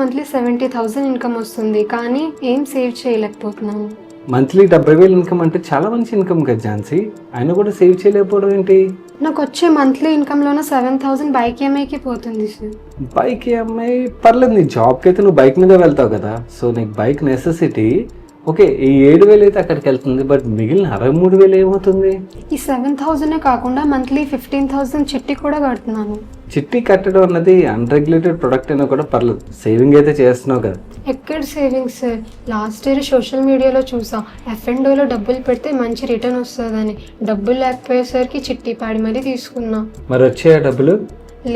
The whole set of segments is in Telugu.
మంత్లీ సెవెంటీ థౌసండ్ ఇన్కమ్ వస్తుంది కానీ ఏం సేవ్ చేయలేకపోతున్నాను మంత్లీ డెబ్బై వేలు ఇన్కమ్ అంటే చాలా మంచి ఇన్కమ్ కదా ఝాన్సీ. ఆయన కూడా సేవ్ చేయలేకపోవడం ఏంటి? నాకు వచ్చే మంత్లీ ఇన్కమ్లోనే సెవెన్ థౌసండ్ బైక్ ఈఎంఐకి పోతుంది సార్. బైక్ అమ్మాయి పర్లేదు నీ జాబ్కి అయితే నువ్వు బైక్ మీద వెళ్తావు కదా. సో నీకు బైక్ నెసెసిటీ ఓకే ఈ ఏడు వేలు అయితే అక్కడికి వెళ్తుంది బట్ మిగిలిన అరవై మూడు వేలు ఏమవుతుంది? ఈ సెవెన్ థౌసండే కాకుండా మంత్లీ ఫిఫ్టీన్ థౌసండ్ చిట్టి కూడా కడుతున్నాను. చిట్టి కట్టడం అన్నది అన్రెగ్యులేటెడ్ ప్రొడక్ట్ అయినా కూడా పర్లేదు సేవింగ్ అయితే చేస్తున్నావు కదా. ఎక్కడ savings sir last year social మీడియాలో చూసా. ఎఫ్ఎండోలో డబ్బులు పెడితే మంచి రిటర్న్ వస్తుందని. డబ్బులు లేకపోయేసరికి చిట్టి పాడి మరీ తీసుకున్నా. మరి వచ్చే డబ్బులు?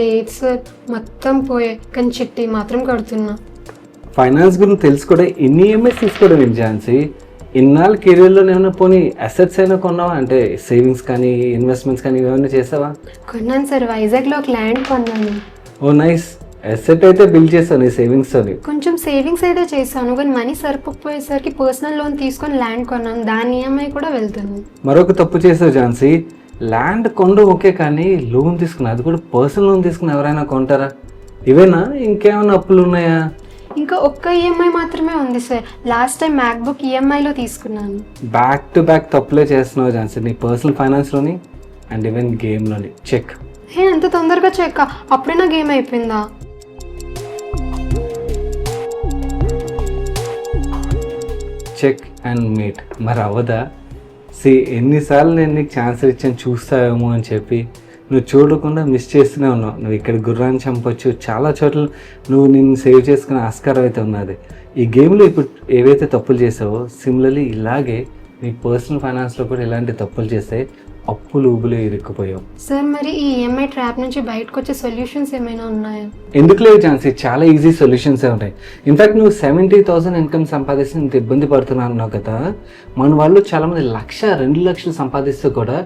లేదు సార్ మొత్తం పోయే కానీ చిట్టి మాత్రం కడుతున్నా. ఫైనాన్స్ గురించి తెలుసు కూడా ఎన్ని ఈఎంఐస్ తీసుకోవడం ఏంటి ఝాన్సీ? ఇన్నాళ్ళు కెరీర్లో ఏమైనా పోనీ అసెట్స్ అయినా కొన్నావా? అంటే సేవింగ్స్ కానీ ఇన్వెస్ట్మెంట్స్ కానీ ఏమైనా చేసావా? కొన్నాను సార్. వైజాగ్లో ఒక ల్యాండ్ కొన్నాను. Oh nice. అసెట్ అయితే బిల్డ్ చేస్తావు నీ సేవింగ్స్తోని కొంచెం సేవింగ్స్ అయితే చేశాను కానీ మనీ సరిపోయేసరికి పర్సనల్ లోన్ తీసుకొని ల్యాండ్ కొన్నాను. దాని ఈఎంఐ కూడా వెళ్తుంది. మరొక తప్పు చేసావు ఝాన్సీ. ల్యాండ్ కొండ ఓకే కానీ లోన్ తీసుకున్నా అది కూడా పర్సనల్ లోన్ తీసుకుని ఎవరైనా కొంటారా? ఇవేనా? ఇంకేమైనా అప్పులు ఉన్నాయా? ఇంకా ఒక్క ఈఎంఐ మాత్రమే ఉంది సార్ లాస్ట్ టైం మ్యాక్బుక్ ఈఎంఐలో తీసుకున్నాను. బ్యాక్ టు బ్యాక్ తప్పులే చేస్తున్నావు ఝాన్సీ నీ పర్సనల్ ఫైనాన్స్లోని అండ్ ఈవెన్ గేమ్లోని చెక్ హే అంత తొందరగా చెక్క అప్పుడే నా గేమ్ అయిపోయిందా? చెక్ అండ్ మీట్ మరి అవ్వదా సి ఎన్నిసార్లు నేను నీకు ఛాన్స్ ఇచ్చాను చూస్తావేమో అని చెప్పి నువ్వు చూడకుండా మిస్ చేస్తూనే ఉన్నావు. నువ్వు ఇక్కడ గుర్రాన్ని చంపొచ్చు. చాలా చోట్ల నువ్వు నిన్ను సేవ్ చేసుకునే ఆస్కారం అయితే ఉన్నది. ఈ గేమ్లో ఇప్పుడు ఏవైతే తప్పులు చేసావో సిమిలర్లీ ఇలాగే నీ పర్సనల్ ఫైనాన్స్లో కూడా ఇలాంటి తప్పులు చేస్తే అప్పులు ఊబులు ఇరుక్కుపోయావు. సార్ మరి ఈ ఈఎంఐ ట్రాప్ నుంచి బయటకు వచ్చే సొల్యూషన్స్ ఏమైనా ఉన్నాయా? ఎందుకు లేవు ఛాన్స్ చాలా ఈజీ సొల్యూషన్స్ ఉంటాయి. ఇన్ఫాక్ట్ నువ్వు సెవెంటీ థౌసండ్ ఇన్కమ్ సంపాదిస్తే ఇంత ఇబ్బంది పడుతున్నా అన్నావు కదా. మన వాళ్ళు చాలామంది లక్ష రెండు లక్షలు సంపాదిస్తూ కూడా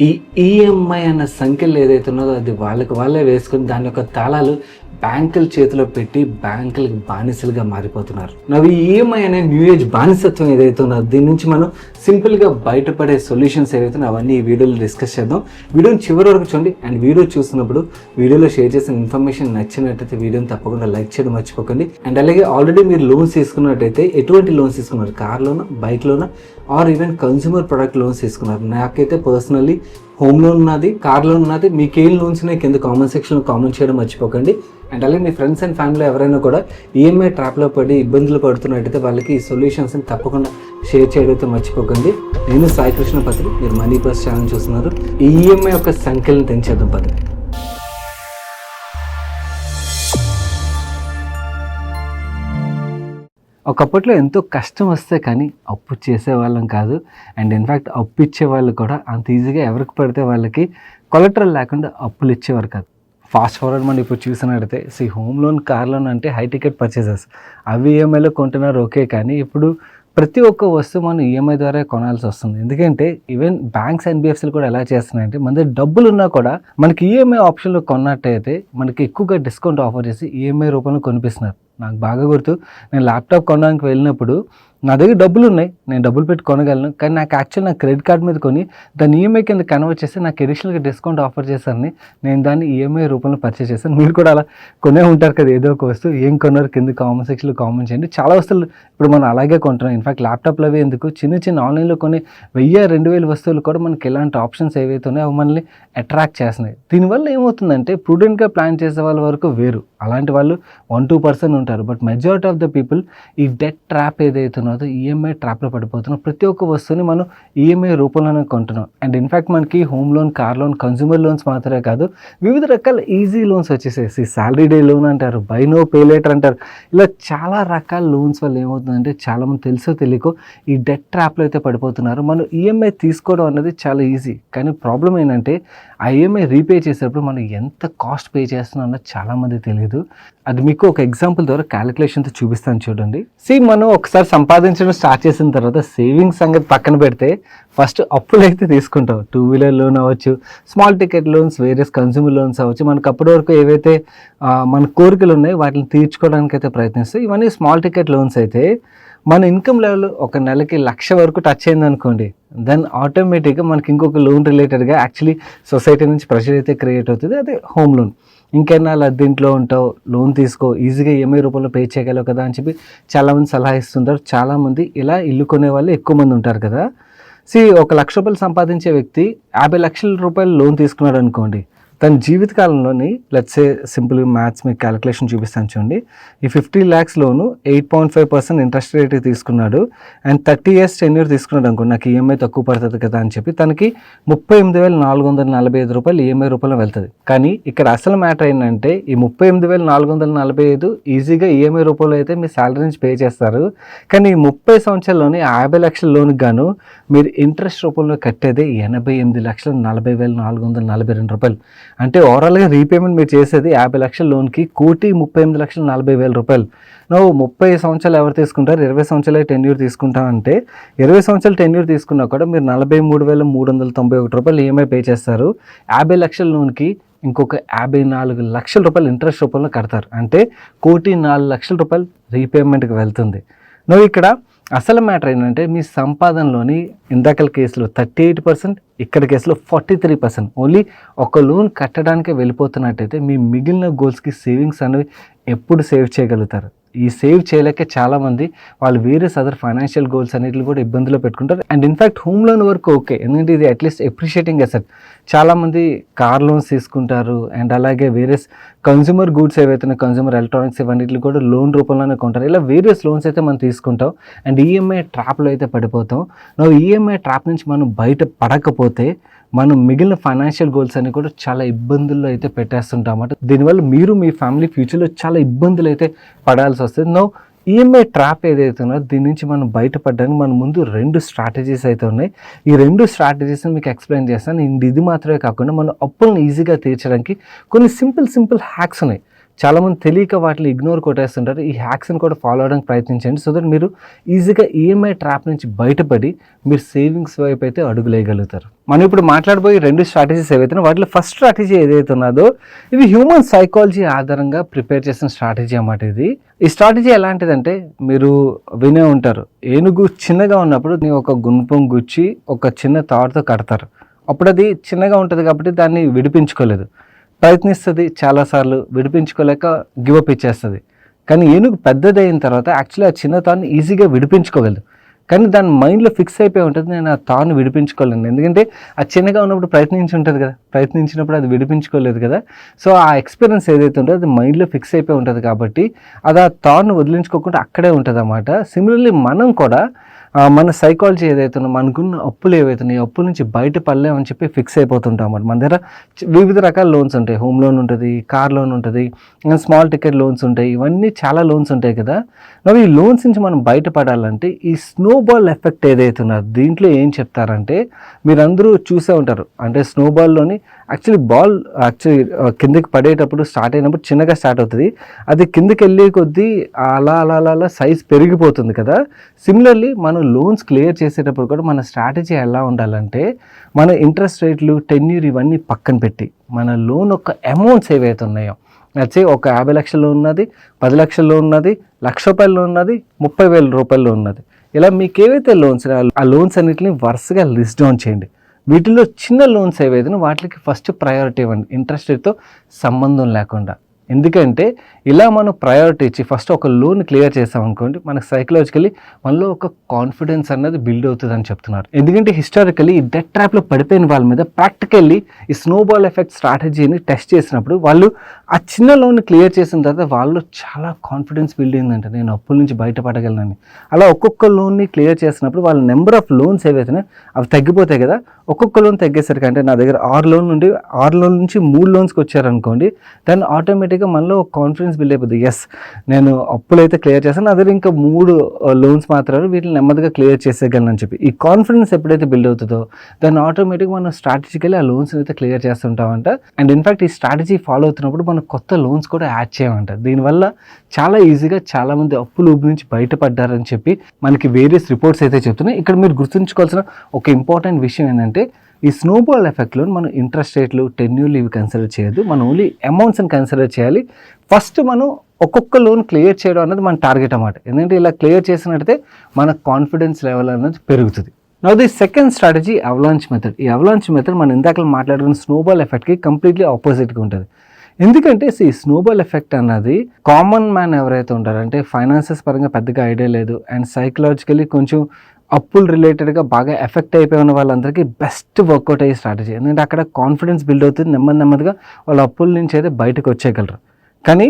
ఈ ఈఎంఐ అన్న సంఖ్యలు ఏదైతే ఉన్నదో అది వాళ్ళకి వాళ్ళే వేసుకుని దాని యొక్క తాళాలు బ్యాంకుల చేతిలో పెట్టి బ్యాంకులకు బానిసలుగా మారిపోతున్నారు. నవి ఈఎంఐ అనే న్యూ ఏజ్ బానిసత్వం ఏదైతే ఉన్నదో దీని నుంచి మనం సింపుల్గా బయటపడే సొల్యూషన్స్ ఏవైతే అవన్నీ ఈ వీడియోలో డిస్కస్ చేద్దాం. వీడియోని చివరి వరకు చూడండి. అండ్ వీడియో చూసినప్పుడు వీడియోలో షేర్ చేసిన ఇన్ఫర్మేషన్ నచ్చినట్టయితే వీడియోని తప్పకుండా లైక్ చేయడం మర్చిపోకండి. అండ్ అలాగే ఆల్రెడీ మీరు లోన్స్ తీసుకున్నట్టయితే ఎటువంటి లోన్స్ తీసుకున్నారు? కార్లోన లోనా or even consumer product loans తీసుకున్నారు? నాకైతే పర్సనల్లీ హోమ్ లోన్ ఉన్నది కార్ లోన్ ఉన్నది మీకు ఏం లోన్స్ ఉన్నాయి కింద కామెంట్ సెక్షన్లో కామెంట్ చేయడం మర్చిపోకండి. అండ్ అలాగే మీ ఫ్రెండ్స్ అండ్ ఫ్యామిలీ ఎవరైనా కూడా ఈఎంఐ ట్రాప్లో పడి ఇబ్బందులు పడుతున్నట్టయితే వాళ్ళకి ఈ సొల్యూషన్స్ని తప్పకుండా షేర్ చేయడం అయితే మర్చిపోకండి. నేను సాయి కృష్ణ పత్రి మీరు మనీ ప్లస్ ఛానల్ చూస్తున్నారు. ఈఎంఐ యొక్క సంఖ్యలను తెంచేద్దాం పత్రి ఒకప్పట్లో ఎంతో కష్టం వస్తే కానీ అప్పు చేసేవాళ్ళం కాదు. అండ్ ఇన్ఫ్యాక్ట్ అప్పు ఇచ్చేవాళ్ళు కూడా అంత ఈజీగా ఎవరికి పడితే వాళ్ళకి కొలెటరల్ లేకుండా అప్పులు ఇచ్చేవారు కాదు. ఫాస్ట్ ఫార్వర్డ్ మనం ఇప్పుడు చూసినట్టయితే see home loan car loan అంటే హై టికెట్ పర్చేసెస్ అవి ఈఎంఐలో కొంటున్నారు ఓకే కానీ ఇప్పుడు ప్రతి ఒక్క వస్తువు మనం ఈఎంఐ ద్వారా కొనాల్సి వస్తుంది. ఎందుకంటే ఈవెన్ బ్యాంక్స్ ఎన్బిఎఫ్సీలు కూడా ఎలా చేస్తున్నాయంటే మన దగ్గర డబ్బులు ఉన్నా కూడా మనకి ఈఎంఐ ఆప్షన్లో కొన్నట్టయితే మనకి ఎక్కువగా డిస్కౌంట్ ఆఫర్ చేసి ఈఎంఐ రూపంలో కొనిపిస్తున్నారు. నాకు బాగా గుర్తు. నేను ల్యాప్టాప్ కొనడానికి వెళ్ళినప్పుడు నా దగ్గర డబ్బులు ఉన్నాయి. నేను డబ్బులు పెట్టి కొనగలను. కానీ నాకు యాక్చువల్ నా క్రెడిట్ కార్డ్ మీద కొని దాన్ని ఈఎంఐ కింద కన్వర్ట్ చేస్తే నాకు అడిషనల్గా డిస్కౌంట్ ఆఫర్ చేశారని నేను దాన్ని ఈఎంఐ రూపంలో పర్చేస్ చేశాను. మీరు కూడా అలా కొనే ఉంటారు కదా ఏదో ఒక వస్తువు. ఏం కొన్నారు? కింద కామెంట్ సెక్షన్లో కామెంట్ చేయండి. చాలా వస్తువులు ఇప్పుడు మనం అలాగే కొంటున్నాం. ఇన్ఫాక్ట్ ల్యాప్టాప్లు అవి ఎందుకు? చిన్న చిన్న ఆన్లైన్లో కొన్ని వెయ్యి రెండు వేల వస్తువులు కూడా మనకి ఎలాంటి ఆప్షన్స్ ఏవైతే ఉన్నాయో అవి మనల్ని అట్రాక్ట్ చేస్తున్నాయి. దీనివల్ల ఏమవుతుందంటే ప్రూడెంట్గా ప్లాన్ చేసే వాళ్ళ వరకు వేరు. అలాంటి వాళ్ళు వన్ టూ పర్సెంట్ ఉంటారు. But majority of the people ఈ డెట్ ట్రాప్ ఏదైతే ఉన్నదో ఈఎంఐ ట్రాప్లో పడిపోతున్నాం ప్రతి ఒక్క వస్తువుని మనం ఈఎంఐ రూపంలోనే కొంటున్నాం. అండ్ ఇన్ఫాక్ట్ మనకి home loan car loan consumer loans మాత్రమే కాదు వివిధ రకాల ఈజీ లోన్స్ వచ్చేసేసి సాలరీ డే లోన్ అంటారు బై నో పే లేటర్ అంటారు. ఇలా చాలా రకాల లోన్స్ వల్ల ఏమవుతుందంటే చాలామంది తెలుసో తెలియకో ఈ డెట్ ట్రాప్లో అయితే పడిపోతున్నారు. మనం ఈఎంఐ తీసుకోవడం అనేది చాలా ఈజీ కానీ ప్రాబ్లం ఏంటంటే ఆ ఈఎంఐ రీపే చేసేటప్పుడు మనం ఎంత కాస్ట్ పే చేస్తున్నాం అన్నది చాలామంది తెలియదు అది మీకు ఒక ఎగ్జాంపుల్ ద్వారా క్యాలిక్యులేషన్తో చూపిస్తాను చూడండి. సి మనం ఒకసారి సంపాదించడం స్టార్ట్ చేసిన తర్వాత సేవింగ్స్ సంగతి పక్కన పెడితే ఫస్ట్ అప్పులు అయితే తీసుకుంటాం. టూ వీలర్ లోన్ అవ్వచ్చు small ticket loans various consumer loans అవ్వచ్చు. మనకు అప్పటి వరకు ఏవైతే మన కోరికలు ఉన్నాయో వాటిని తీర్చుకోవడానికి అయితే ప్రయత్నిస్తాం. ఇవన్నీ స్మాల్ టికెట్ లోన్స్ అయితే మన ఇన్కమ్ లెవెల్ ఒక నెలకి లక్ష వరకు టచ్ అయింది అనుకోండి దెన్ ఆటోమేటిక్గా మనకి ఇంకొక లోన్ రిలేటెడ్గా యాక్చువల్లీ సొసైటీ నుంచి ప్రెషర్ అయితే క్రియేట్ అవుతుంది. అదే హోమ్ లోన్ ఇంకెన్నాళ్ళు అద్దీంట్లో ఉంటావు లోన్ తీసుకో ఈజీగా ఈఎంఐ రూపంలో పే చేయగలవు కదా అని చెప్పి చాలామంది సలహా ఇస్తుంటారు. చాలామంది ఇలా ఇల్లు కొనే వాళ్ళు ఎక్కువ మంది ఉంటారు కదా. సి ఒక లక్ష రూపాయలు సంపాదించే వ్యక్తి యాభై లక్షల రూపాయలు లోన్ తీసుకున్నాడు అనుకోండి. తన జీవితకాలంలోని లెట్స్ ఏ సింపుల్ మ్యాథ్స్ మీకు క్యాలిక్యులేషన్ చూపిస్తాను చూడండి. ఈ fifty lakhs loan eight point five percent interest rate తీసుకున్నాడు. And thirty years ten year తీసుకున్నాడు అనుకో నాకు ఈఎంఐ తక్కువ పడుతుంది కదా అని చెప్పి తనకి ముప్పై ఎనిమిది వేల నాలుగు వందల నలభై ఐదు రూపాయలు ఈఎంఐ రూపంలో వెళ్తుంది. కానీ ఇక్కడ అసలు మ్యాటర్ ఏంటంటే ఈ ముప్పై ఎనిమిది వేల నాలుగు వందల నలభై ఐదు ఈజీగా ఈఎంఐ రూపంలో అయితే మీ శాలరీ నుంచి పే చేస్తారు. కానీ ఈ ముప్పై సంవత్సరాల్లోని యాభై లక్షల లోన్కి గాను మీరు ఇంట్రెస్ట్ రూపంలో కట్టేది ఎనభై ఎనిమిది లక్షల నలభై వేల నాలుగు వందల నలభై రెండు రూపాయలు. అంటే ఓవరాల్గా రీపేమెంట్ మీరు చేసేది యాభై లక్షల లోన్కి కోటి ముప్పై ఎనిమిది లక్షల నలభై వేల రూపాయలు. నువ్వు ముప్పై సంవత్సరాలు ఎవరు తీసుకుంటారు? ఇరవై సంవత్సరాలు టెన్యూర్ తీసుకుంటామంటే ఇరవై సంవత్సరాలు టెన్యూర్ తీసుకున్నా కూడా మీరు నలభై మూడు వేల మూడు వందల తొంభై ఒకటి రూపాయలు ఈఎంఐ పే చేస్తారు. యాభై లక్షల లోన్కి ఇంకొక యాభై నాలుగు లక్షల రూపాయలు ఇంట్రెస్ట్ రూపంలో కడతారు. అంటే కోటి నాలుగు లక్షల రూపాయలు రీపేమెంట్కి వెళ్తుంది. నువ్వు ఇక్కడ అసలు మ్యాటర్ ఏంటంటే మీ సంపాదనలోని ఇందాకల కేసులో థర్టీ ఎయిట్ పర్సెంట్ ఇక్కడ కేసులో ఫార్టీ త్రీ పర్సెంట్ ఓన్లీ ఒక లోన్ కట్టడానికే వెళ్ళిపోతున్నట్టయితే మీ మిగిలిన గోల్స్కి సేవింగ్స్ అనేవి ఎప్పుడు సేవ్ చేయగలుగుతారు. ఈ సేవ్ చేయలేక చాలామంది వాళ్ళు వేరే అదర్ ఫైనాన్షియల్ గోల్స్ అన్నిటిని కూడా ఇబ్బందులు పెట్టుకుంటారు. And in fact home loan వరకు ఓకే ఎందుకంటే ఇది అట్లీస్ట్ ఎప్రిషియేటింగ్ అసెట్ చాలామంది కార్ లోన్స్ తీసుకుంటారు. అండ్ అలాగే వేరే కన్జ్యూమర్ గూడ్స్ ఏవైతే కన్జ్యూమర్ ఎలక్ట్రానిక్స్ ఇవన్నిటిని కూడా లోన్ రూపంలోనే కొంటారు. ఇలా వేరియస్ లోన్స్ అయితే మనం తీసుకుంటాం. అండ్ ఈఎంఐ ట్రాప్లో అయితే పడిపోతాం. నువ్వు ఈఎంఐ ట్రాప్ నుంచి మనం బయట పడకపోతే మనం మిగిలిన ఫైనాన్షియల్ గోల్స్ అన్ని కూడా చాలా ఇబ్బందుల్లో అయితే పెట్టేస్తుంటామట దీనివల్ల మీరు మీ ఫ్యామిలీ ఫ్యూచర్లో చాలా ఇబ్బందులు అయితే పడాల్సి వస్తుంది. నో ఈఎంఐ ట్రాప్ ఏదైతే ఉన్నదో దీని నుంచి మనం బయటపడడానికి మన ముందు రెండు స్ట్రాటజీస్ అయితే ఉన్నాయి. ఈ రెండు స్ట్రాటజీస్ని మీకు ఎక్స్ప్లెయిన్ చేస్తాను. ఇది మాత్రమే కాకుండా మనం అప్పులను ఈజీగా తీర్చడానికి కొన్ని సింపుల్ సింపుల్ హ్యాక్స్ ఉన్నాయి. చాలామంది తెలియక వాటిని ఇగ్నోర్ కొట్టేస్తుంటారు. ఈ హ్యాక్స్ని కూడా ఫాలో అవడానికి ప్రయత్నించండి. సో దట్ మీరు ఈజీగా ఈఎంఐ ట్రాప్ నుంచి బయటపడి మీరు సేవింగ్స్ వైపు అయితే అడుగులేయగలుగుతారు మనం ఇప్పుడు మాట్లాడబోయే రెండు స్ట్రాటజీస్ ఏవైతే వాటిలో ఫస్ట్ స్ట్రాటజీ ఏదైతే ఉన్నదో ఇది హ్యూమన్ సైకాలజీ ఆధారంగా ప్రిపేర్ చేసిన స్ట్రాటజీ అన్నమాట ఇది. ఈ స్ట్రాటజీ ఎలాంటిదంటే మీరు వినే ఉంటారు. ఏనుగు చిన్నగా ఉన్నప్పుడు నీ ఒక గుణపం గుచ్చి ఒక చిన్న తాడుతో కడతారు. అప్పుడు అది చిన్నగా ఉంటుంది కాబట్టి దాన్ని విడిపించుకోలేదు. ప్రయత్నిస్తుంది చాలాసార్లు విడిపించుకోలేక గివప్ ఇచ్చేస్తుంది. కానీ ఏనుగు పెద్దదైన తర్వాత యాక్చువల్లీ ఆ చిన్న తాను ఈజీగా విడిపించుకోగలదు. కానీ దాని మైండ్లో ఫిక్స్ అయిపోయి ఉంటుంది నేను ఆ తాను విడిపించుకోలేను. ఎందుకంటే ఆ చిన్నగా ఉన్నప్పుడు ప్రయత్నించి ఉంటుంది కదా ప్రయత్నించినప్పుడు అది విడిపించుకోలేదు కదా. సో ఆ ఎక్స్పీరియన్స్ ఏదైతే ఉంటుందో అది మైండ్లో ఫిక్స్ అయిపోయి ఉంటుంది కాబట్టి అది ఆ తాను వదిలించుకోకుండా అక్కడే ఉంటుంది అన్నమాట సిమిలర్లీ మనం కూడా మన సైకాలజీ ఏదైతే ఉందో మనకున్న అప్పులు ఏవైతే అప్పుల నుంచి బయటపడలేమని చెప్పి ఫిక్స్ అయిపోతుంటాం అన్నమాట. మన దగ్గర వివిధ రకాల లోన్స్ ఉంటాయి. హోమ్ లోన్ ఉంటుంది కార్ లోన్ ఉంటుంది స్మాల్ టికెట్ లోన్స్ ఉంటాయి. ఇవన్నీ చాలా లోన్స్ ఉంటాయి కదా. మరి ఈ లోన్స్ నుంచి మనం బయటపడాలంటే ఈ స్నోబాల్ ఎఫెక్ట్ ఏదైతే ఉన్నదో దీంట్లో ఏం చెప్తారంటే మీరందరూ చూసే ఉంటారు. అంటే స్నోబాల్లోని యాక్చువల్లీ బాల్ యాక్చువల్లీ కిందకి పడేటప్పుడు స్టార్ట్ అయినప్పుడు చిన్నగా స్టార్ట్ అవుతుంది. అది కిందకి వెళ్ళే కొద్దీ అలా అలా అలా అలా సైజ్ పెరిగిపోతుంది కదా. సిమిలర్లీ మనం లోన్స్ క్లియర్ చేసేటప్పుడు కూడా మన స్ట్రాటజీ ఎలా ఉండాలంటే మన ఇంట్రెస్ట్ రేట్లు టెన్యూర్ ఇవన్నీ పక్కన పెట్టి మన లోన్ యొక్క అమౌంట్స్ ఏవైతే ఉన్నాయో వచ్చి ఒక యాభై లక్షల్లో ఉన్నది పది లక్షల్లో ఉన్నది లక్ష రూపాయల్లో ఉన్నది ముప్పై వేల రూపాయల్లో ఉన్నది. ఇలా మీకు ఏవైతే లోన్స్ ఆ లోన్స్ అన్నిటిని వరుసగా లిస్ట్ డౌన్ చేయండి. వీటిలో చిన్న లోన్స్ ఏవైతే వాటికి ఫస్ట్ ప్రయారిటీ ఇవ్వండి. ఇంట్రెస్ట్ రేట్తో సంబంధం లేకుండా. ఎందుకంటే ఇలా మనం ప్రయారిటీ ఇచ్చి ఫస్ట్ ఒక లోన్ క్లియర్ చేసామనుకోండి మనకు సైకలాజికలీ మనలో ఒక కాన్ఫిడెన్స్ అన్నది బిల్డ్ అవుతుంది అని చెప్తున్నారు. ఎందుకంటే హిస్టారికలీ ఈ డెట్ ట్రాప్లో పడిపోయిన వాళ్ళ మీద ప్రాక్టికల్లీ ఈ స్నోబాల్ ఎఫెక్ట్ స్ట్రాటజీని టెస్ట్ చేసినప్పుడు వాళ్ళు ఆ చిన్న లోన్ క్లియర్ చేసిన తర్వాత వాళ్ళు చాలా కాన్ఫిడెన్స్ బిల్డ్ అయిందంట. నేను అప్పుల నుంచి బయటపడగలనని. అలా ఒక్కొక్క లోన్ని క్లియర్ చేసినప్పుడు వాళ్ళ నెంబర్ ఆఫ్ లోన్స్ ఏవైతే అవి తగ్గిపోతాయి కదా ఒక్కొక్క లోన్ తగ్గేసరికి అంటే నా దగ్గర ఆరు లోన్ నుండి ఆరు లోన్ నుంచి మూడు లోన్స్కి వచ్చారనుకోండి దాన్ని ఆటోమేటిక్గా మనలో ఒక కాన్ఫిడెన్స్ బిల్డ్ అయిపోతుంది ఎస్ నేను అప్పులు అయితే క్లియర్ చేస్తాను. నా దగ్గర ఇంకా మూడు లోన్స్ మాత్రమే వీటిని నెమ్మదిగా క్లియర్ చేసేయగలను అని చెప్పి. ఈ కాన్ఫిడెన్స్ ఎప్పుడైతే బిల్డ్ అవుతుందో దాన్ని ఆటోమేటిక్గా మనం స్ట్రాటజికలీ ఆ లోన్స్ అయితే క్లియర్ చేస్తుంటామంట. అండ్ ఇన్ఫాక్ట్ ఈ స్ట్రాటజీ ఫాలో అవుతున్నప్పుడు మనం కొత్త లోన్స్ కూడా యాడ్ చేయమంట. దీనివల్ల చాలా ఈజీగా చాలామంది అప్పులు ఊబి నుంచి బయటపడ్డారని చెప్పి మనకి వేరియస్ రిపోర్ట్స్ అయితే చెప్తున్నాయి. ఇక్కడ మీరు గుర్తుంచుకోవాల్సిన ఒక ఇంపార్టెంట్ విషయం ఏంటంటే ఈ స్నోబాల్ ఎఫెక్ట్లో మనం ఇంట్రెస్ట్ రేట్లు టెన్యూలు ఇవి కన్సిడర్ చేయదు మనం ఓన్లీ అమౌంట్స్ని కన్సిడర్ చేయాలి. ఫస్ట్ మనం ఒక్కొక్క లోన్ క్లియర్ చేయడం అనేది మన టార్గెట్ అన్నమాట. ఎందుకంటే ఇలా క్లియర్ చేసినట్టయితే మన కాన్ఫిడెన్స్ లెవెల్ అనేది పెరుగుతుంది. Now the second strategy avalanche method ఈ అవలాంచ్ మెథడ్ మనం ఇందాక మాట్లాడుకున్న స్నోబాల్ ఎఫెక్ట్కి కంప్లీట్లీ ఆపోజిట్గా ఉంటుంది. ఎందుకంటే ఈ స్నోబాల్ ఎఫెక్ట్ అన్నది కామన్ మ్యాన్ ఎవరైతే ఉంటారో అంటే ఫైనాన్సెస్ పరంగా పెద్దగా ఐడియా లేదు అండ్ సైకలాజికలీ కొంచెం అప్పులు రిలేటెడ్గా బాగా ఎఫెక్ట్ అయిపోయి ఉన్న వాళ్ళందరికీ బెస్ట్ వర్కౌట్ అయ్యే స్ట్రాటజీ ఎందుకంటే అక్కడ కాన్ఫిడెన్స్ బిల్డ్ అవుతుంది నెమ్మది నెమ్మదిగా వాళ్ళ అప్పుల నుంచి అయితే బయటకు వచ్చేయగలరు. కానీ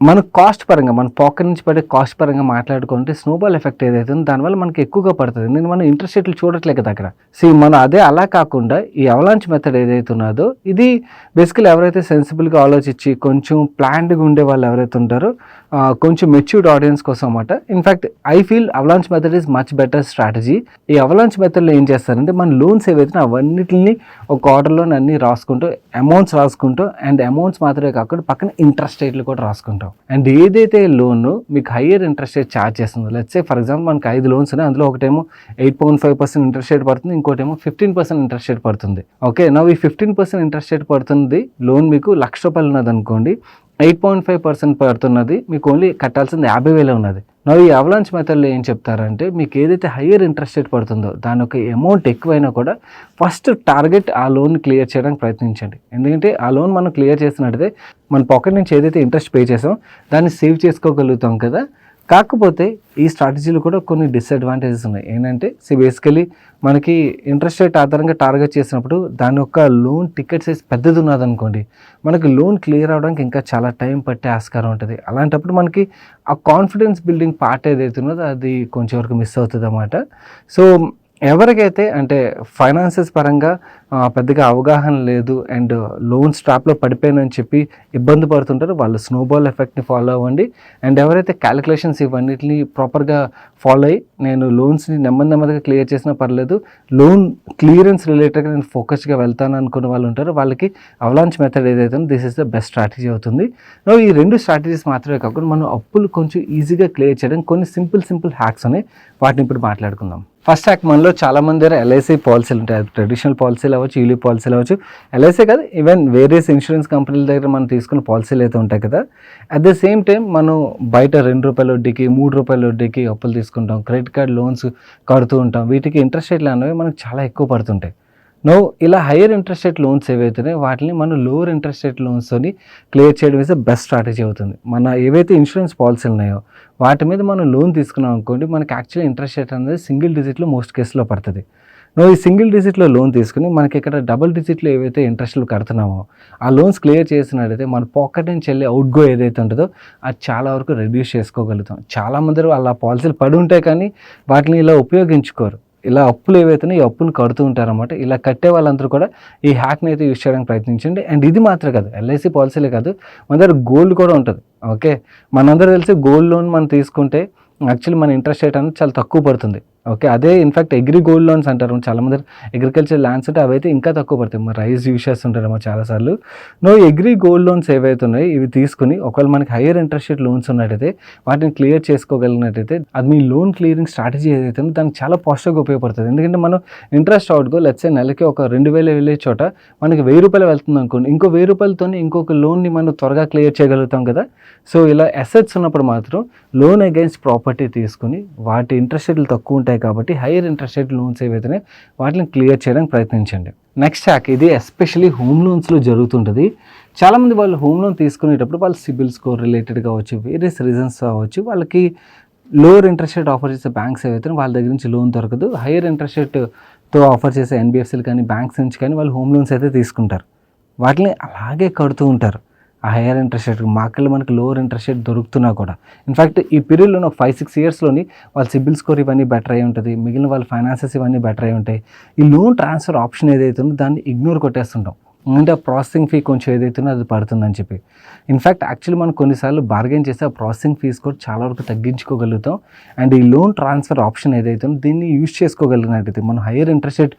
మన కాస్ట్ పరంగా మన పాకెట్ నుంచి పడే కాస్ట్ పరంగా మాట్లాడుకుంటే స్నోబాల్ ఎఫెక్ట్ ఏదైతే ఉందో దానివల్ల మనకి ఎక్కువగా పడుతుంది. నేను మనం ఇంట్రెస్ట్ రేట్లు చూడట్లే కదా అక్కడ. సో మనం అదే అలా కాకుండా ఈ అవలాంచ్ మెథడ్ ఏదైతే ఉన్నదో ఇది బేసికలీ ఎవరైతే సెన్సిబుల్గా ఆలోచించి కొంచెం ప్లాన్డ్గా ఉండే వాళ్ళు ఎవరైతే ఉంటారో కొంచెం మెచ్యూర్డ్ ఆడియన్స్ కోసం అనమాట in fact I feel avalanche method is much better strategy ఈ అవలాంచ్ మెథడ్లో ఏం చేస్తారంటే మన లోన్స్ ఏవైతే అవన్నిటిని ఒక ఆర్డర్లోని అన్ని రాసుకుంటూ అమౌంట్స్ రాసుకుంటూ అండ్ అమౌంట్స్ మాత్రమే కాకుండా పక్కన ఇంట్రెస్ట్ రేట్లు కూడా రాసుకుంటాం. అండ్ ఏదైతే లోన్ మీకు హయ్యర్ ఇంట్రెస్ట్ రేట్ ఛార్జ్ చేస్తుందో లెట్స్ సే ఫర్ ఎగ్జాంపుల్ మనకి ఐదు లోన్స్ ఉన్నాయి అందులో ఒకటేమో eight point five percent interest rate పడుతుంది ఇంకోటేమో ఫిఫ్టీన్ పర్సెంట్ ఇంట్రెస్ట్ రేట్ పడుతుంది. ఓకే నా ఈ ఫిఫ్టీన్ పర్సెంట్ ఇంట్రెస్ట్ రేట్ పడుతుంది లోన్ మీకు లక్ష రూపాయలు ఉన్నది అనుకోండి ఎయిట్ పాయింట్ ఫైవ్ పర్సెంట్ పడుతున్నది. మీకు ఓన్లీ కట్టాల్సింది యాభై వేలే ఉన్నది. నా ఈ అవలాంచ్ మెథడ్లో ఏం చెప్తారంటే మీకు ఏదైతే హయ్యర్ ఇంట్రెస్ట్ రేట్ పడుతుందో దాని యొక్క అమౌంట్ ఎక్కువైనా కూడా ఫస్ట్ టార్గెట్ ఆ లోన్ క్లియర్ చేయడానికి ప్రయత్నించండి. ఎందుకంటే ఆ లోన్ మనం క్లియర్ చేసినట్టయితే మన పాకెట్ నుంచి ఏదైతే ఇంట్రెస్ట్ పే చేసామో దాన్ని సేవ్ చేసుకోగలుగుతాం కదా. కాకపోతే ఈ స్ట్రాటజీలు కూడా కొన్ని డిసడ్వాంటేజెస్ ఉన్నాయి. ఏంటంటే సి బేసికలీ మనకి ఇంట్రెస్ట్ రేట్ ఆధారంగా టార్గెట్ చేసినప్పుడు దాని యొక్క లోన్ టికెట్ సైజ్ పెద్దది ఉన్నదనుకోండి మనకి లోన్ క్లియర్ అవడానికి ఇంకా చాలా టైం పట్టే ఆస్కారం ఉంటుంది. అలాంటప్పుడు మనకి ఆ కాన్ఫిడెన్స్ బిల్డింగ్ పార్ట్ ఏదైతే ఉన్నదో అది కొంచెం వరకు మిస్ అవుతుంది అన్నమాట సో ఎవరికైతే అంటే ఫైనాన్సెస్ పరంగా పెద్దగా అవగాహన లేదు అండ్ లోన్ ట్రాప్లో పడిపోయానని చెప్పి ఇబ్బంది పడుతుంటారో వాళ్ళు స్నోబాల్ ఎఫెక్ట్ని ఫాలో అవ్వండి. అండ్ ఎవరైతే క్యాలిక్యులేషన్స్ ఇవన్నిటిని ప్రాపర్గా ఫాలో అయ్యి నేను లోన్స్ని నెమ్మది నెమ్మదిగా క్లియర్ చేసినా పర్లేదు లోన్ క్లియరెన్స్ రిలేటెడ్గా నేను ఫోకస్గా వెళ్తాను అనుకున్న వాళ్ళు ఉంటారు వాళ్ళకి అవలాంచ్ మెథడ్ ఏదైతే this is the best strategy అవుతుంది. ఈ రెండు స్ట్రాటజీస్ మాత్రమే కాకుండా మనం అప్పులు కొంచెం ఈజీగా క్లియర్ చేయడం కొన్ని సింపుల్ సింపుల్ హ్యాక్స్ ఉన్నాయి. వాటిని ఇప్పుడు మాట్లాడుకుందాం. ఫస్ట్ యాక్ట్ మనలో చాలా మంది దగ్గర ఎల్ఐసి పాలసీలు ఉంటాయి. ట్రెడిషనల్ పాలసీలు అవ్వచ్చు ఈలీ పాలసీలు అవ్వచ్చు. ఎల్ఐసీ కాదు ఈవెన్ వేరియస్ ఇన్సూరెన్స్ కంపెనీల దగ్గర మనం తీసుకున్న పాలసీలు అయితే ఉంటాయి కదా. అట్ ద సేమ్ టైం మనం బయట రెండు రూపాయల వడ్డీకి మూడు రూపాయల వడ్డీకి అప్పులు తీసుకుంటాం. క్రెడిట్ కార్డ్ లోన్స్ కడుతూ ఉంటాం. వీటికి ఇంట్రెస్ట్ రేట్లు అనేవి మనకు చాలా ఎక్కువ పడుతుంటాయి. నో ఇలా హైయర్ ఇంట్రెస్ట్ రేట్ లోన్స్ ఏవైతున్నాయో వాటిని మనం లోవర్ ఇంట్రెస్ట్ రేట్ లోన్స్తోని క్లియర్ చేయడం ఇస్ బెస్ట్ స్ట్రాటజీ అవుతుంది. మన ఏవైతే ఇన్సూరెన్స్ పాలసీలు ఉన్నాయో వాటి మీద మనం లోన్ తీసుకున్నాం అనుకోండి మనకి యాక్చువల్ ఇంట్రెస్ట్ రేట్ అనేది సింగిల్ డిజిట్లో మోస్ట్ కేసులో పడుతుంది. నువ్వు ఈ సింగిల్ డిజిట్లో లోన్ తీసుకుని మనకి ఇక్కడ డబుల్ డిజిట్లో ఏవైతే ఇంట్రెస్ట్లు కడుతున్నామో ఆ లోన్స్ క్లియర్ చేసినట్టయితే మన పాకెట్ నుంచి వెళ్ళి అవుట్గో ఏదైతే ఉంటుందో అది చాలా వరకు రెడ్యూస్ చేసుకోగలుగుతాం. చాలా మంది వాళ్ళ పాలసీలు పడి ఉంటాయి కానీ వాటిని ఇలా ఉపయోగించుకోరు. ఇలా అప్పులు ఏవైతే ఈ అప్పును కడుతూ ఉంటారన్నమాట. ఇలా కట్టే వాళ్ళందరూ కూడా ఈ హ్యాక్ని అయితే యూస్ చేయడానికి ప్రయత్నించండి. అండ్ ఇది మాత్రం కాదు ఎల్ఐసి పాలసీలే కాదు మన దగ్గర గోల్డ్ కూడా ఉంటుంది. ఓకే? మనందరూ తెలిసి గోల్డ్ లోన్ మనం తీసుకుంటే యాక్చువల్లీ మన ఇంట్రెస్ట్ రేట్ అనేది చాలా తక్కువ పడుతుంది. ఓకే అదే ఇన్ఫాక్ట్ అగ్రి గోల్డ్ లోన్స్ అంటారు. చాలామంది అగ్రికల్చర్ ల్యాండ్స్ ఉంటే అవైతే ఇంకా తక్కువ పడతాయి. మరి రైస్ యూస్ చేస్తుంటారేమో చాలాసార్లు. నో అగ్రి గోల్డ్ లోన్స్ ఏవైతే ఉన్నాయో ఇవి తీసుకుని ఒకవేళ మనకి హైయర్ ఇంట్రెస్ట్ రేట్ లోన్స్ ఉన్నట్టయితే వాటిని క్లియర్ చేసుకోగలిగినట్టయితే అది మీ లోన్ క్లియరింగ్ స్ట్రాటజీ ఏదైతే ఉందో దానికి చాలా పాజిటివ్గా ఉపయోగపడుతుంది. ఎందుకంటే మనం ఇంట్రెస్ట్ అవుట్గో లెట్స్ నెలకి ఒక రెండు వేలు వెళ్ళే చోట మనకి వెయ్యి రూపాయలు వెళ్తుంది అనుకోండి. ఇంకో వెయ్యి రూపాయలతో ఇంకొక లోన్ని మనం త్వరగా క్లియర్ చేయగలుగుతాం కదా. సో ఇలా అసెట్స్ ఉన్నప్పుడు మాత్రం లోన్ అగైన్స్ ప్రాపర్టీ తీసుకుని వాటి ఇంట్రెస్ట్ రేట్లు తక్కువ ఉంటాయి కాబట్టి హైయర్ ఇంట్రెస్ట్ రేట్ లోన్స్ ఏవైతే వాటిని క్లియర్ చేయడానికి ప్రయత్నించండి. నెక్స్ట్ హ్యాక్ ఇది ఎస్పెషల్లీ హోమ్ లోన్స్లో జరుగుతుంటుంది. చాలామంది వాళ్ళు హోమ్ లోన్ తీసుకునేటప్పుడు వాళ్ళ సిబిల్ స్కోర్ రిలేటెడ్ కావచ్చు వేరియస్ రీజన్స్ కావచ్చు వాళ్ళకి లోవర్ ఇంట్రెస్ట్ రేట్ ఆఫర్ చేసే బ్యాంక్స్ ఏవైతే వాళ్ళ దగ్గర నుంచి లోన్ దొరకదు. హైయర్ ఇంట్రెస్ట్ రేట్తో ఆఫర్ చేసే ఎన్బిఎఫ్సీలు కానీ బ్యాంక్స్ నుంచి కానీ వాళ్ళు హోమ్ లోన్స్ అయితే తీసుకుంటారు. వాటిని అలాగే కడుతూ ఉంటారు. ఆ హైయర్ ఇంట్రెస్ట్ రేట్ మాకెళ్ళి మనకి లోవర్ ఇంట్రెస్ట్ రేట్ దొరుకుతున్నా కూడా. ఇన్ఫాక్ట్ ఈ పీరియడ్లో ఒక ఫైవ్ సిక్స్ ఇయర్స్లోని వాళ్ళ సిబిల్ స్కోర్ ఇవన్నీ బెటర్ అయి ఉంటుంది. మిగిలిన వాళ్ళ ఫైనాన్సెస్ ఇవన్నీ బెటర్ అయి ఉంటాయి. ఈ లోన్ ట్రాన్స్ఫర్ ఆప్షన్ ఏదైతే ఉందో దాన్ని ఇగ్నోర్ కొట్టేస్తుంటాం. అంటే ఆ ప్రాసెసింగ్ ఫీ కొంచెం ఏదైతే అది పడుతుందని చెప్పి. ఇన్ఫాక్ట్ యాక్చువల్లీ మనం కొన్నిసార్లు బార్గెన్ చేస్తే ఆ ప్రాసెసింగ్ ఫీజ్ కూడా చాలా వరకు తగ్గించుకోగలుగుతాం. అండ్ ఈ లోన్ ట్రాన్స్ఫర్ ఆప్షన్ ఏదైతే ఉందో దీన్ని యూజ్ చేసుకోగలిగినట్టయితే మనం హైయర్ ఇంట్రెస్ట్ రేట్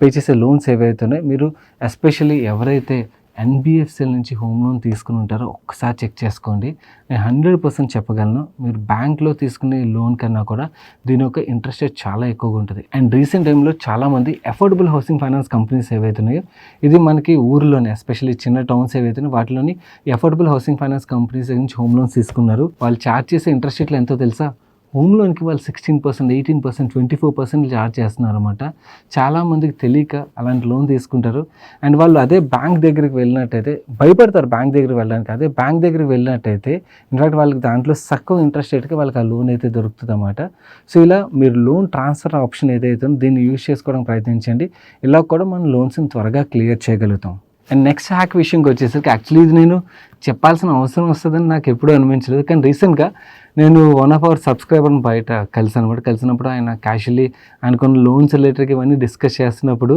పే చేసే లోన్స్ ఏవైతే ఉన్నాయో మీరు ఎస్పెషల్లీ ఎవరైతే ఎన్బిఎఫ్సిల నుంచి హోమ్ లోన్ తీసుకుని ఉంటారో ఒక్కసారి చెక్ చేసుకోండి. నేను హండ్రెడ్ పర్సెంట్ చెప్పగలను మీరు బ్యాంక్లో తీసుకునే లోన్ కన్నా కూడా దీని యొక్క ఇంట్రెస్ట్ రేట్ చాలా ఎక్కువగా ఉంటుంది. అండ్ రీసెంట్ టైంలో చాలామంది అఫోర్డబుల్ హౌసింగ్ ఫైనాన్స్ కంపెనీస్ ఏవైతే ఉన్నాయో ఇది మనకి ఊర్లోనే ఎస్పెషల్లీ చిన్న టౌన్స్ ఏవైతే ఉన్నాయో వాటిలోని అఫోర్డబుల్ హౌసింగ్ ఫైనాన్స్ కంపెనీస్ నుంచి హోమ్ లోన్స్ తీసుకున్నారు. వాళ్ళు ఛార్జ్ చేసే ఇంట్రెస్ట్ రేట్లు ఎంతో తెలుసా? హోమ్ లోన్కి వాళ్ళు sixteen percent eighteen percent twenty four percent charge చేస్తున్నారు అనమాట చాలామందికి తెలియక అలాంటి లోన్ తీసుకుంటారు. అండ్ వాళ్ళు అదే బ్యాంక్ దగ్గరికి వెళ్ళినట్టయితే భయపడతారు బ్యాంక్ దగ్గరికి వెళ్ళడానికి. అదే బ్యాంక్ దగ్గరికి వెళ్ళినట్టయితే ఇన్ఫాక్ట్ వాళ్ళకి దాంట్లో తక్కువ ఇంట్రెస్ట్ రేట్కి వాళ్ళకి ఆ లోన్ అయితే దొరుకుతుంది అనమాట సో ఇలా మీరు లోన్ ట్రాన్స్ఫర్ ఆప్షన్ ఏదైతే ఉందో దీన్ని యూజ్ చేసుకోవడానికి ప్రయత్నించండి. ఇలా కూడా మనం లోన్స్ని త్వరగా క్లియర్ చేయగలుగుతాం. అండ్ నెక్స్ట్ హ్యాక్ విషయంకి వచ్చేసరికి యాక్చువల్లీ ఇది నేను చెప్పాల్సిన అవసరం వస్తుందని నాకు ఎప్పుడూ అనిపించలేదు. కానీ రీసెంట్గా నేను వన్ ఆఫ్ అవర్ సబ్స్క్రైబర్ని బయట కలిసి అనమాట కలిసినప్పుడు ఆయన క్యాషువల్లీ ఆయన కొన్ని లోన్స్ రిలేటెడ్ ఇవన్నీ డిస్కస్ చేస్తున్నప్పుడు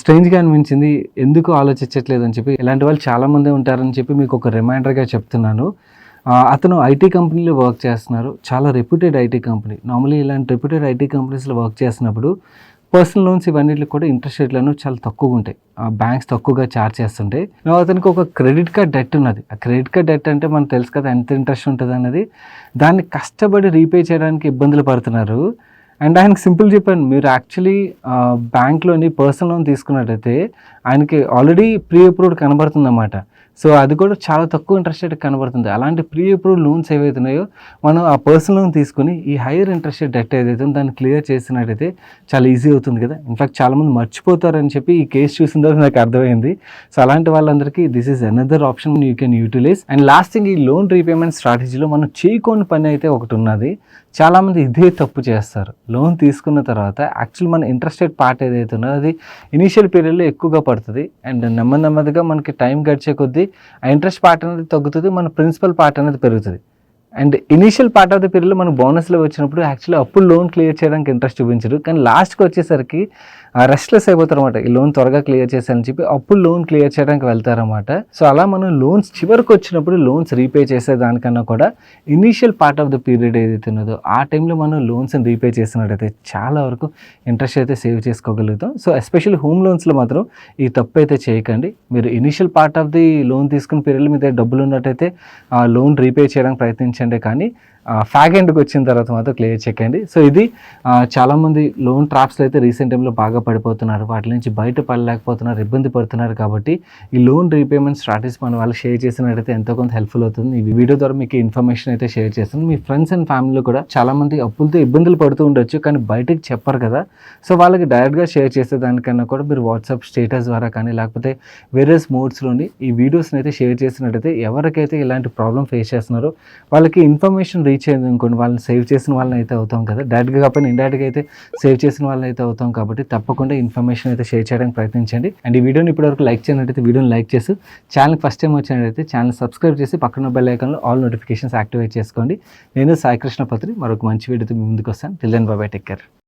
స్ట్రేంజ్గా అనిపించింది. ఎందుకు ఆలోచించట్లేదు అని చెప్పి. ఇలాంటి వాళ్ళు చాలామంది ఉంటారని చెప్పి మీకు ఒక రిమైండర్గా చెప్తున్నాను. అతను ఐటీ కంపెనీలో వర్క్ చేస్తున్నారు. చాలా రెప్యూటెడ్ ఐటీ కంపెనీ. నార్మలీ ఇలాంటి రెప్యూటెడ్ ఐటీ కంపెనీస్లో వర్క్ చేసినప్పుడు పర్సనల్ లోన్స్ ఇవన్నిటికి కూడా ఇంట్రెస్ట్ రేట్లను చాలా తక్కువగా ఉంటాయి. బ్యాంక్స్ తక్కువగా ఛార్జ్ చేస్తుంటాయి అతనికి ఒక క్రెడిట్ కార్డ్ డెట్ ఉన్నది. ఆ క్రెడిట్ కార్డ్ డెట్ అంటే మనకు తెలుసు కదా ఎంత ఇంట్రెస్ట్ ఉంటుంది అన్నది. దాన్ని కష్టపడి రీపే చేయడానికి ఇబ్బందులు పడుతున్నారు. అండ్ ఆయనకి సింపుల్ చెప్పాను మీరు యాక్చువల్లీ బ్యాంక్లోని పర్సనల్ లోన్ తీసుకున్నట్టయితే ఆయనకి ఆల్రెడీ ప్రీ అప్రూవ్డ్ కనబడుతుందన్నమాట. సో అది కూడా చాలా తక్కువ ఇంట్రెస్ట్ రేట్ కనబడుతుంది. అలాంటి ప్రీ అప్రూవ్డ్ లోన్స్ ఏవైతే ఉన్నాయో మనం ఆ పర్సనల్ లోన్ తీసుకుని ఈ హైయర్ ఇంట్రెస్ట్ రేట్ డెట్ ఏదైతే ఉందో దాన్ని క్లియర్ చేసినట్టయితే చాలా ఈజీ అవుతుంది కదా. ఇన్ఫాక్ట్ చాలామంది మర్చిపోతారని చెప్పి ఈ కేసు చూసిన తర్వాత నాకు అర్థమైంది. సో అలాంటి వాళ్ళందరికీ this is another option you can utilize and last thing ఈ లోన్ రీపేమెంట్ స్ట్రాటజీలో మనం చేయకోని పని అయితే ఒకటి ఉన్నది. చాలామంది ఇదే తప్పు చేస్తారు. లోన్ తీసుకున్న తర్వాత యాక్చువల్ మన ఇంట్రెస్ట్ రేట్ పార్ట్ ఏదైతే ఉన్నదో అది ఇనీషియల్ పీరియడ్లో ఎక్కువగా పడుతుంది. అండ్ నెమ్మది నెమ్మదిగా మనకి టైం గడిచే కొద్దీ ఆ ఇంట్రెస్ట్ పార్ట్ అనేది తగ్గుతుంది మన ప్రిన్సిపల్ పార్ట్ అనేది పెరుగుతుంది. And initial part of the పీరియడ్లో మన బోనస్లో వచ్చినప్పుడు యాక్చువల్లీ అప్పుడు లోన్ క్లియర్ చేయడానికి ఇంట్రెస్ట్ చూపించరు. కానీ లాస్ట్కి వచ్చేసరికి రెస్ట్లెస్ అయిపోతారు అనమాట ఈ లోన్ త్వరగా క్లియర్ చేశారని చెప్పి అప్పుడు లోన్ క్లియర్ చేయడానికి వెళ్తారన్నమాట. సో అలా మనం లోన్స్ చివరికి వచ్చినప్పుడు లోన్స్ రీపే చేసే దానికన్నా కూడా initial part of the period ఏదైతే ఉన్నదో ఆ టైంలో మనం లోన్స్ని రీపే చేసినట్టయితే చాలా వరకు ఇంట్రెస్ట్ అయితే సేవ్ చేసుకోగలుగుతాం. సో ఎస్పెషల్లీ హోమ్ లోన్స్లో మాత్రం ఈ తప్పు అయితే చేయకండి. మీరు initial part of the loan తీసుకున్న పీరియడ్లో మీ దగ్గర డబ్బులు ఉన్నట్టయితే ఆ లోన్ రీపే చేయడానికి ప్రయత్నించండి. కానీ ఫ్యాగ్ ఎండ్కి వచ్చిన తర్వాత మాత్రం క్లియర్ చెక్కండి సో ఇది చాలామంది లోన్ ట్రాప్స్లో అయితే రీసెంట్ టైంలో బాగా పడిపోతున్నారు. వాటి నుంచి బయట పడలేకపోతున్నారు ఇబ్బంది పడుతున్నారు కాబట్టి ఈ లోన్ రీపేమెంట్ స్ట్రాటజీస్ మన వాళ్ళు షేర్ చేసినట్టయితే ఎంతో కొంత హెల్ప్ఫుల్ అవుతుంది. ఈ వీడియో ద్వారా మీకు ఇన్ఫర్మేషన్ అయితే షేర్ చేస్తాను. మీ ఫ్రెండ్స్ అండ్ ఫ్యామిలీలో కూడా చాలామంది అప్పులతో ఇబ్బందులు పడుతూ ఉండొచ్చు కానీ బయటకు చెప్పరు కదా. సో వాళ్ళకి డైరెక్ట్గా షేర్ చేసే దానికన్నా కూడా మీరు వాట్సాప్ స్టేటస్ ద్వారా కానీ లేకపోతే వేరియస్ మోడ్స్లోని ఈ వీడియోస్ని అయితే షేర్ చేసినట్టయితే ఎవరికైతే ఇలాంటి ప్రాబ్లమ్ ఫేస్ చేస్తున్నారో వాళ్ళకి ఇన్ఫర్మేషన్ రీచ్ చేయడం కొన్ని వాళ్ళని సేవ్ చేసిన వాళ్ళని అయితే అవుతాం కదా. డైరెక్ట్గా కాకపోయినా ఇండైరెక్ట్గా అయితే సేవ్ చేసిన వాళ్ళని అయితే అవుతాం కాబట్టి తప్పకుండా ఇన్ఫర్మేషన్ అయితే షేర్ చేయడానికి ప్రయత్నించండి. అండ్ ఈ వీడియోని ఇప్పటివరకు లైక్ చేయనట్టయితే వీడియోని లైక్ చేసి ఛానల్ ఫస్ట్ టైం వచ్చినట్టయితే ఛానల్ సబ్స్క్రైబ్ చేసి పక్కన బెల్ ఐకాన్లో ఆల్ నోటిఫికేషన్స్ యాక్టివేట్ చేసుకోండి. నేను సాయికృష్ణ పత్రి మరొక మంచి వీడియోతో ముందుకు వస్తాను. టిల్ బాబాయ్ టేక్ కేర్